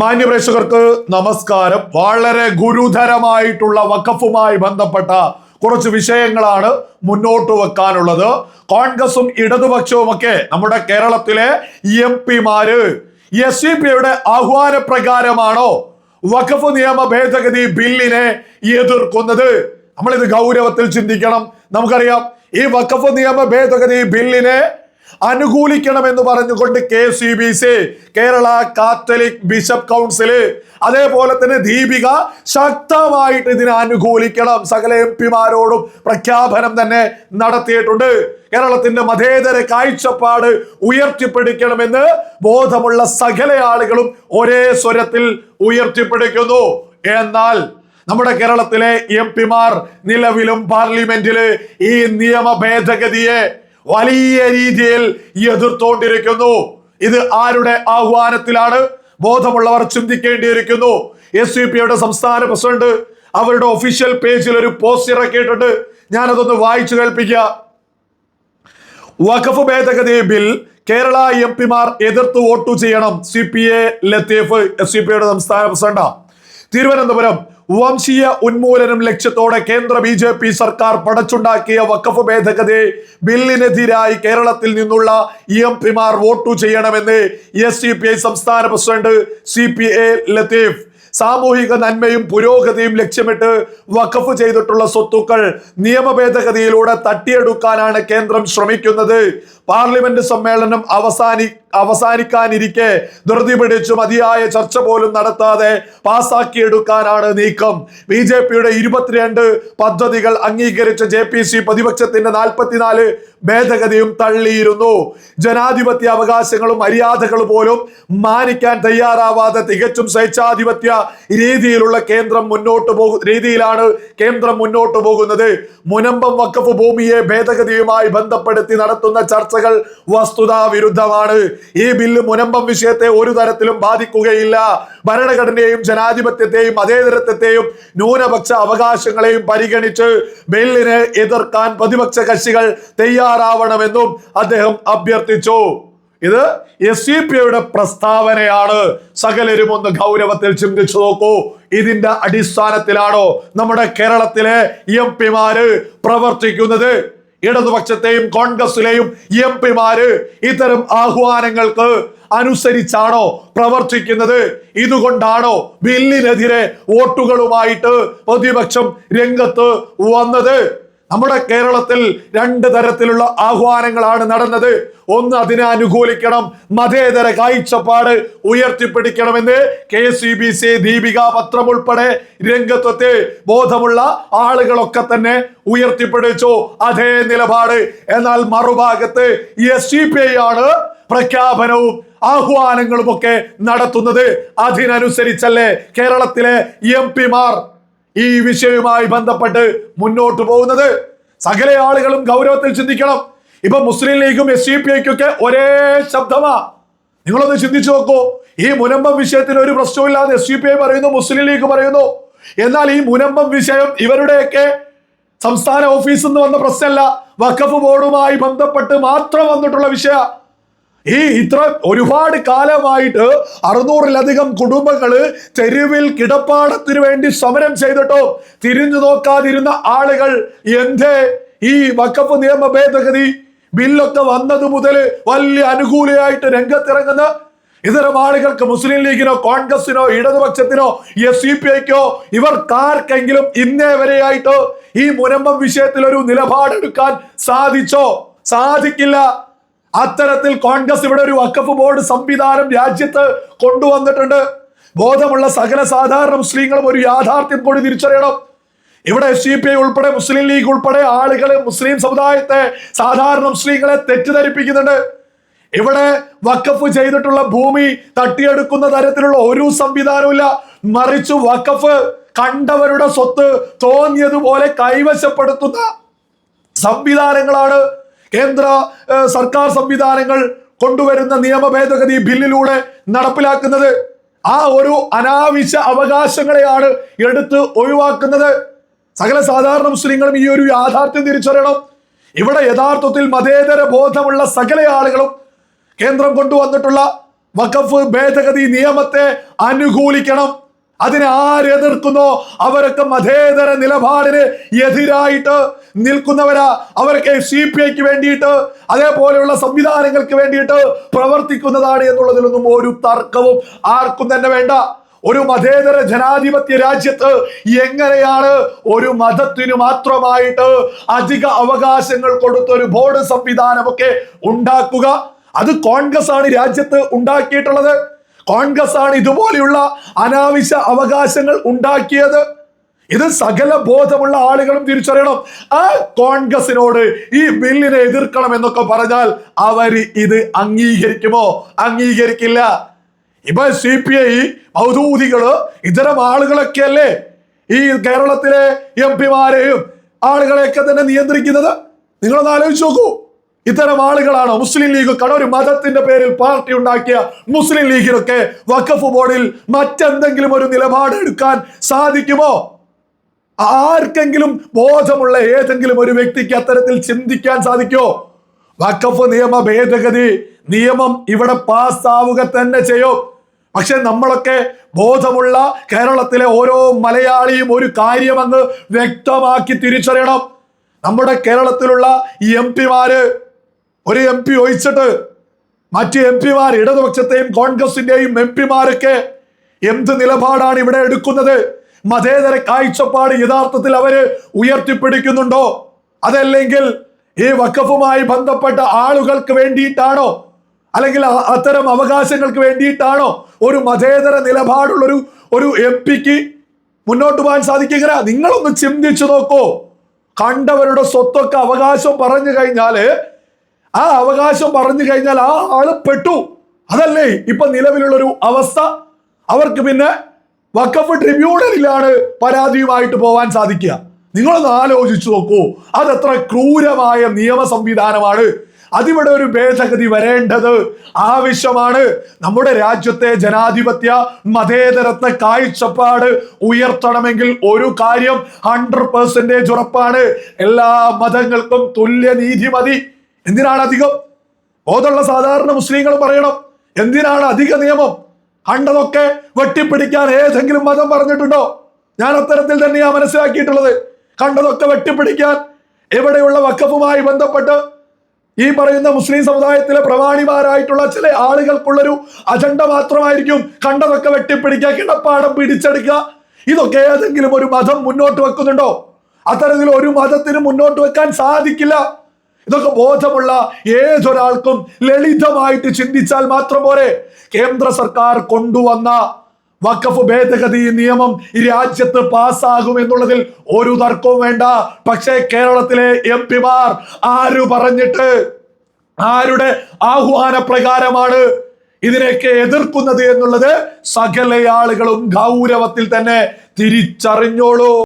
മാന്യപ്രേക്ഷകർക്ക് നമസ്കാരം. വളരെ ഗുരുതരമായിട്ടുള്ള വഖഫുമായി ബന്ധപ്പെട്ട കുറച്ച് വിഷയങ്ങളാണ് മുന്നോട്ട് വെക്കാനുള്ളത്. കോൺഗ്രസും ഇടതുപക്ഷവും ഒക്കെ നമ്മുടെ കേരളത്തിലെ എം പിമാര് എസ് സി പിയുടെ ആഹ്വാന പ്രകാരമാണോ വഖഫ് നിയമ ഭേദഗതി ബില്ലിനെ എതിർക്കുന്നത്? നമ്മളിത് ഗൗരവത്തിൽ ചിന്തിക്കണം. നമുക്കറിയാം ഈ വഖഫ് നിയമ ഭേദഗതി ബില്ലിനെ അനുകൂലിക്കണമെന്ന് പറഞ്ഞുകൊണ്ട് K C B C Kerala Catholic bishop council അതേപോലെ തന്നെ ദീപിക ശക്തമായിട്ട് ഇതിനെ അനുകൂലിക്കണം. സകല എം പിമാരോടും പ്രഖ്യാപനം തന്നെ നടത്തിയിട്ടുണ്ട്. കേരളത്തിന്റെ മതേതര കാഴ്ചപ്പാട് ഉയർത്തിപ്പിടിക്കണമെന്ന് ബോധമുള്ള സകല ആളുകളും ഒരേ സ്വരത്തിൽ ഉയർത്തിപ്പിടിക്കുന്നു. എന്നാൽ നമ്മുടെ കേരളത്തിലെ എം പിമാർ നിലവിലും പാർലമെന്റിൽ ഈ നിയമ ഭേദഗതിയെ വലിയ രീതിയിൽ എതിർത്തോണ്ടിരിക്കുന്നു. ഇത് ആരുടെ ആഹ്വാനത്തിലാണ്? ബോധമുള്ളവർ ചിന്തിക്കേണ്ടിയിരിക്കുന്നു. എസ് യു പിയുടെ സംസ്ഥാന പ്രസിഡന്റ് അവരുടെ ഒഫീഷ്യൽ പേജിൽ ഒരു പോസ്റ്റ് ഇറക്കിയിട്ടുണ്ട്. ഞാനതൊന്ന് വായിച്ചു കേൾപ്പിക്കുക വഖഫ് ഭേദഗതി ബിൽ കേരള എം പിമാർ എതിർത്ത് വോട്ട് ചെയ്യണം. C P A Latheef S C പിയുടെ സംസ്ഥാന പ്രസിഡന്റ്. തിരുവനന്തപുരം വംശീയ ഉന്മൂലനം ലക്ഷ്യത്തോടെ കേന്ദ്ര ബി ജെ പി സർക്കാർ പടച്ചുണ്ടാക്കിയ വക്കഫ് ഭേദഗതി ബില്ലിനെതിരായി കേരളത്തിൽ നിന്നുള്ള എം പിമാർ വോട്ടു ചെയ്യണമെന്ന് എസ് സി പി ഐ സംസ്ഥാന president C P A Latheef. സാമൂഹിക നന്മയും പുരോഗതിയും ലക്ഷ്യമിട്ട് വഖഫ് ചെയ്തിട്ടുള്ള സ്വത്തുക്കൾ നിയമ ഭേദഗതിയിലൂടെ തട്ടിയെടുക്കാനാണ് കേന്ദ്രം ശ്രമിക്കുന്നത്. പാർലമെന്റ് സമ്മേളനം അവസാനി അവസാനിക്കാനിരിക്കെ. ധൃതി പിടിച്ചു മതിയായ ചർച്ച പോലും നടത്താതെ പാസാക്കിയെടുക്കാനാണ് നീക്കം. ബി ജെ പിയുടെ ഇരുപത്തിരണ്ട് പദ്ധതികൾ അംഗീകരിച്ച ജെ പി സി പ്രതിപക്ഷത്തിന്റെ നാൽപ്പത്തിനാല് ഭേദഗതിയും തള്ളിയിരുന്നു. ജനാധിപത്യ അവകാശങ്ങളും മര്യാദകളും പോലും മാനിക്കാൻ തയ്യാറാവാതെ തികച്ചും സ്വേച്ഛാധിപത്യ രീതിയിലുള്ള കേന്ദ്രം മുന്നോട്ട് പോകു രീതിയിലാണ് കേന്ദ്രം മുന്നോട്ട് പോകുന്നത്. മുനമ്പം വക്കഫ് ഭൂമിയെ ഭേദഗതിയുമായി ബന്ധപ്പെടുത്തി നടത്തുന്ന ചർച്ചകൾ വസ്തുതാ വിരുദ്ധമാണ് ഈ ബില്ല് മുനമ്പം വിഷയത്തെ ഒരു തരത്തിലും ബാധിക്കുകയില്ല. ഭരണഘടനയെയും ജനാധിപത്യത്തെയും മതേതരത്വത്തെയും ന്യൂനപക്ഷ അവകാശങ്ങളെയും പരിഗണിച്ച് ബില്ലിനെ എതിർക്കാൻ പ്രതിപക്ഷ കക്ഷികൾ തയ്യാറാവണമെന്നും അദ്ദേഹം അഭ്യർത്ഥിച്ചു. ഇത് എസ് സി പിയുടെ പ്രസ്താവനയാണ്. സകലരും ഒന്ന് ഗൗരവത്തിൽ ചിന്തിച്ചു നോക്കൂ. ഇതിന്റെ അടിസ്ഥാനത്തിലാണോ നമ്മുടെ കേരളത്തിലെ എം പിമാര് പ്രവർത്തിക്കുന്നത്? ഇടതുപക്ഷത്തെയും കോൺഗ്രസിലെയും എം പിമാര് ഇത്തരം ആഹ്വാനങ്ങൾക്ക് അനുസരിച്ചാണോ പ്രവർത്തിക്കുന്നത്? ഇതുകൊണ്ടാണോ ബില്ലിനെതിരെ വോട്ടുകളുമായിട്ട് പ്രതിപക്ഷം രംഗത്ത് വന്നത്? നമ്മുടെ കേരളത്തിൽ രണ്ട് തരത്തിലുള്ള ആഹ്വാനങ്ങളാണ് നടന്നത്. ഒന്ന് അതിനെ അനുകൂലിക്കണം മതേതര കാഴ്ചപ്പാട് ഉയർത്തിപ്പിടിക്കണമെന്ന് K C B C Deepika പത്രം ഉൾപ്പെടെ രംഗത്വത്തെ ബോധമുള്ള ആളുകളൊക്കെ തന്നെ ഉയർത്തിപ്പിടിച്ചു. അതേ നിലപാട്. എന്നാൽ മറുഭാഗത്ത് എസ് സി പി ഐ ആണ് പ്രഖ്യാപനവും ആഹ്വാനങ്ങളുമൊക്കെ നടത്തുന്നത്. അതിനനുസരിച്ചല്ലേ കേരളത്തിലെ എം പിമാർ ഈ വിഷയവുമായി ബന്ധപ്പെട്ട് മുന്നോട്ട് പോകുന്നത് സകല ആളുകളും ഗൗരവത്തിൽ ചിന്തിക്കണം. ഇപ്പൊ മുസ്ലിം ലീഗും എസ് സി പി ഐക്കൊക്കെ ഒരേ ശബ്ദമാ. നിങ്ങളൊന്ന് ചിന്തിച്ചു നോക്കൂ. ഈ മുനമ്പം വിഷയത്തിന് ഒരു പ്രശ്നമില്ലാതെ എസ് സി പി ഐ പറയുന്നു മുസ്ലിം ലീഗ് പറയുന്നു. എന്നാൽ ഈ മുനമ്പം വിഷയം ഇവരുടെയൊക്കെ സംസ്ഥാന ഓഫീസിൽ നിന്ന് വന്ന പ്രശ്നമല്ല. വഖഫ് ബോർഡുമായി ബന്ധപ്പെട്ട് മാത്രം വന്നിട്ടുള്ള വിഷയ ഈ ഇത്ര ഒരുപാട് കാലമായിട്ട് അറുന്നൂറിലധികം കുടുംബങ്ങൾ തെരുവിൽ കിടപ്പാടത്തിന് വേണ്ടി സമരം ചെയ്തിട്ടോ തിരിഞ്ഞു നോക്കാതിരുന്ന ആളുകൾ എന്തേ? ഈ വക്കപ്പ് നിയമ ഭേദഗതി ബില്ലൊക്കെ വന്നത് മുതൽ വലിയ അനുകൂലയായിട്ട് രംഗത്തിറങ്ങുന്ന ഇത്തരം ആളുകൾക്ക് മുസ്ലിം ലീഗിനോ കോൺഗ്രസിനോ ഇടതുപക്ഷത്തിനോ എസ് സി പി ഐക്കോ ഇവർക്കാർക്കെങ്കിലും ഇന്നേ വരെയായിട്ട് ഈ മുനമ്പം വിഷയത്തിൽ ഒരു നിലപാടെടുക്കാൻ സാധിച്ചോ? സാധിക്കില്ല. അത്തരത്തിൽ കോൺഗ്രസ് ഇവിടെ ഒരു വക്കഫ് ബോർഡ് സംവിധാനം രാജ്യത്ത് കൊണ്ടുവന്നിട്ടുണ്ട്. ബോധമുള്ള സകല സാധാരണ മുസ്ലിങ്ങളും ഒരു യാഥാർത്ഥ്യം കൂടി തിരിച്ചറിയണം. ഇവിടെ എസ് സി പി ഐ ഉൾപ്പെടെ മുസ്ലിം ലീഗ് ഉൾപ്പെടെ ആളുകൾ മുസ്ലിം സമുദായത്തെ സാധാരണ മുസ്ലിങ്ങളെ തെറ്റിദ്ധരിപ്പിക്കുന്നുണ്ട്. ഇവിടെ വക്കഫ് ചെയ്തിട്ടുള്ള ഭൂമി തട്ടിയെടുക്കുന്ന തരത്തിലുള്ള ഒരു സംവിധാനവും മറിച്ച് വക്കഫ് കണ്ടവരുടെ സ്വത്ത് തോന്നിയതുപോലെ കൈവശപ്പെടുത്തുന്ന സംവിധാനങ്ങളാണ് കേന്ദ്ര സർക്കാർ സംവിധാനങ്ങൾ കൊണ്ടുവരുന്ന നിയമ ഭേദഗതി ബില്ലിലൂടെ നടപ്പിലാക്കുന്നത് ആ ഒരു അനാവശ്യ അവകാശങ്ങളെയാണ് എടുത്ത് ഒഴിവാക്കുന്നത്. സകല സാധാരണ മുസ്ലിങ്ങളും ഈ ഒരു യാഥാർത്ഥ്യം തിരിച്ചറിയണം. ഇവിടെ യഥാർത്ഥത്തിൽ മതേതര ബോധമുള്ള സകല ആളുകളും കേന്ദ്രം കൊണ്ടുവന്നിട്ടുള്ള വഖഫ് ഭേദഗതി നിയമത്തെ അനുകൂലിക്കണം. അതിനെ ആര് ആരെതിർക്കുന്നോ അവരൊക്കെ മതേതര നിലപാടിന് എതിരായിട്ട് നിൽക്കുന്നവരാ. അവരൊക്കെ സി പി ഐക്ക് വേണ്ടിയിട്ട് അതേപോലെയുള്ള സംവിധാനങ്ങൾക്ക് വേണ്ടിയിട്ട് പ്രവർത്തിക്കുന്നതാണ് എന്നുള്ളതിലൊന്നും ഒരു തർക്കവും ആർക്കും തന്നെ വേണ്ട. ഒരു മതേതര ജനാധിപത്യ രാജ്യത്ത് എങ്ങനെയാണ് ഒരു മതത്തിനു മാത്രമായിട്ട് അധിക അവകാശങ്ങൾ കൊടുത്ത ഒരു ബോർഡ് സംവിധാനമൊക്കെ ഉണ്ടാക്കുക? അത് കോൺഗ്രസ് ആണ് രാജ്യത്ത് ഉണ്ടാക്കിയിട്ടുള്ളത്. കോൺഗ്രസ് ആണ് ഇതുപോലെയുള്ള അനാവശ്യ അവകാശങ്ങൾ ഉണ്ടാക്കിയത്. ഇത് സകല ബോധമുള്ള ആളുകളും തിരിച്ചറിയണം. ആ കോൺഗ്രസിനോട് ഈ ബില്ലിനെ എതിർക്കണം എന്നൊക്കെ പറഞ്ഞാൽ അവർ ഇത് അംഗീകരിക്കുമോ? അംഗീകരിക്കില്ല. ഇപ്പൊ സി പി ഐ ഔദൂതികൾ ഇത്തരം ആളുകളൊക്കെ അല്ലേ ഈ കേരളത്തിലെ എം പിമാരെയും ആളുകളെയൊക്കെ തന്നെ നിയന്ത്രിക്കുന്നത്? നിങ്ങളൊന്ന് ആലോചിച്ച് നോക്കൂ. ഇത്തരം ആളുകളാണ് മുസ്ലിം ലീഗ് കടൊരു മതത്തിന്റെ പേരിൽ പാർട്ടി ഉണ്ടാക്കിയ മുസ്ലിം ലീഗിനൊക്കെ വഖഫ് ബോർഡിൽ മറ്റെന്തെങ്കിലും ഒരു നിലപാട് എടുക്കാൻ സാധിക്കുമോ? ആർക്കെങ്കിലും ബോധമുള്ള ഏതെങ്കിലും ഒരു വ്യക്തിക്ക് അത്തരത്തിൽ ചിന്തിക്കാൻ സാധിക്കോ വഖഫ് നിയമ ഭേദഗതി നിയമം ഇവിടെ പാസ്സാവുക തന്നെ ചെയ്യും. പക്ഷെ നമ്മളൊക്കെ ബോധമുള്ള കേരളത്തിലെ ഓരോ മലയാളിയും ഒരു കാര്യം അങ്ങ് വ്യക്തമാക്കി തിരിച്ചറിയണം. നമ്മുടെ കേരളത്തിലുള്ള എം പിമാര് ഒരു എം പി ഒഴിച്ചിട്ട് മറ്റ് എം പിമാർ ഇടതുപക്ഷത്തെയും കോൺഗ്രസിന്റെയും എം പിമാരൊക്കെ എന്ത് നിലപാടാണ് ഇവിടെ എടുക്കുന്നത്? മതേതര കാഴ്ചപ്പാട് യഥാർത്ഥത്തിൽ അവർ ഉയർത്തിപ്പിടിക്കുന്നുണ്ടോ? അതല്ലെങ്കിൽ ഈ വക്കഫുമായി ബന്ധപ്പെട്ട ആളുകൾക്ക് വേണ്ടിയിട്ടാണോ? അല്ലെങ്കിൽ അത്തരം അവകാശങ്ങൾക്ക് വേണ്ടിയിട്ടാണോ ഒരു മതേതര നിലപാടുള്ള ഒരു ഒരു എം പിക്ക് മുന്നോട്ട് പോകാൻ സാധിക്കുക നിങ്ങളൊന്ന് ചിന്തിച്ചു നോക്കൂ. കണ്ടവരുടെ സ്വത്തൊക്കെ അവകാശം പറഞ്ഞു കഴിഞ്ഞാൽ ആ അവകാശം പറഞ്ഞു കഴിഞ്ഞാൽ ആ ആൾ പെട്ടു. അതല്ലേ ഇപ്പൊ നിലവിലുള്ളൊരു അവസ്ഥ? അവർക്ക് പിന്നെ വക്കഫ് ട്രിബ്യൂണലിലാണ് പരാതിയുമായിട്ട് പോവാൻ സാധിക്കുക. നിങ്ങളൊന്ന് ആലോചിച്ചു നോക്കൂ. അതെത്ര ക്രൂരമായ നിയമ സംവിധാനമാണ്. അതിവിടെ ഒരു ഭേദഗതി വരേണ്ടത് ആവശ്യമാണ്. നമ്മുടെ രാജ്യത്തെ ജനാധിപത്യ മതേതരത്വ കാഴ്ചപ്പാട് ഉയർത്തണമെങ്കിൽ ഒരു കാര്യം ഹൺഡ്രഡ് പെർസെന്റേജ് ഉറപ്പാണ്. എല്ലാ മതങ്ങൾക്കും തുല്യ നീതി മതി. എന്തിനാണ് അധികം? ബോധമുള്ള സാധാരണ മുസ്ലിങ്ങൾ പറയണം എന്തിനാണ് അധിക നിയമം? കണ്ടതൊക്കെ വെട്ടിപ്പിടിക്കാൻ ഏതെങ്കിലും മതം പറഞ്ഞിട്ടുണ്ടോ? ഞാൻ അത്തരത്തിൽ തന്നെയാ മനസ്സിലാക്കിയിട്ടുള്ളത്. കണ്ടതൊക്കെ വെട്ടിപ്പിടിക്കാൻ എവിടെയുള്ള വക്കഫുമായി ബന്ധപ്പെട്ട് ഈ പറയുന്ന മുസ്ലിം സമുദായത്തിലെ പ്രമാണിമാരായിട്ടുള്ള ചില ആളുകൾക്കുള്ളൊരു അജണ്ട മാത്രമായിരിക്കും കണ്ടതൊക്കെ വെട്ടിപ്പിടിക്കുക കിടപ്പാടം പിടിച്ചെടുക്കുക. ഇതൊക്കെ ഏതെങ്കിലും ഒരു മതം മുന്നോട്ട് വെക്കുന്നുണ്ടോ? അത്തരത്തിൽ ഒരു മതത്തിന് മുന്നോട്ട് വെക്കാൻ സാധിക്കില്ല. ഇതൊക്കെ ബോധമുള്ള ഏതൊരാൾക്കും ലളിതമായിട്ട് ചിന്തിച്ചാൽ മാത്രം പോരെ. കേന്ദ്ര സർക്കാർ കൊണ്ടുവന്ന വഖഫ് ഭേദഗതി നിയമം ഈ രാജ്യത്ത് പാസ്സാകും എന്നുള്ളതിൽ ഒരു തർക്കവും വേണ്ട. പക്ഷേ കേരളത്തിലെ എം പിമാർ ആര് പറഞ്ഞിട്ട് ആരുടെ ആഹ്വാന പ്രകാരമാണ് ഇതിനെയൊക്കെ എതിർക്കുന്നത് എന്നുള്ളത് സകല ആളുകളും ഗൗരവത്തിൽ തന്നെ തിരിച്ചറിഞ്ഞോളൂ.